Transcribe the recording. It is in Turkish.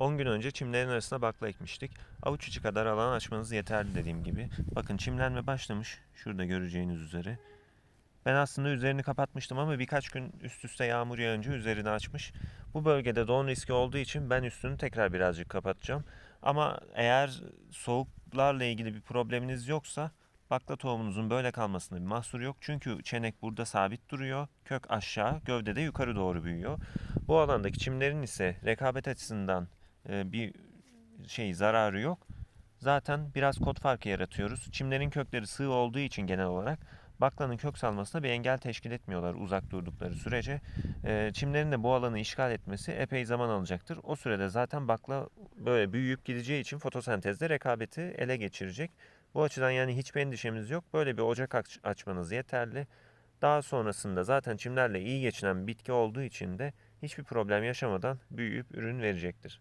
10 gün önce çimlerin arasına bakla ekmiştik. Avuç içi kadar alan açmanız yeterli dediğim gibi. Bakın çimlenme başlamış. Şurada göreceğiniz üzere. Ben aslında üzerini kapatmıştım ama birkaç gün üst üste yağmur yağınca üzerini açmış. Bu bölgede don riski olduğu için ben üstünü tekrar birazcık kapatacağım. Ama eğer soğuklarla ilgili bir probleminiz yoksa bakla tohumunuzun böyle kalmasında bir mahsur yok. Çünkü çenek burada sabit duruyor. Kök aşağı, gövde de yukarı doğru büyüyor. Bu alandaki çimlerin ise rekabet açısından e, bir şey zararı yok. Zaten biraz kot farkı yaratıyoruz. Çimlerin kökleri sığ olduğu için genel olarak baklanın kök salmasına bir engel teşkil etmiyorlar uzak durdukları sürece. Ee, çimlerin de bu alanı işgal etmesi epey zaman alacaktır. O sürede zaten bakla böyle büyüyüp gideceği için fotosentezde rekabeti ele geçirecek. Bu açıdan yani hiçbir endişemiz yok. Böyle bir ocak aç- açmanız yeterli. Daha sonrasında zaten çimlerle iyi geçinen bitki olduğu için de hiçbir problem yaşamadan büyüyüp ürün verecektir.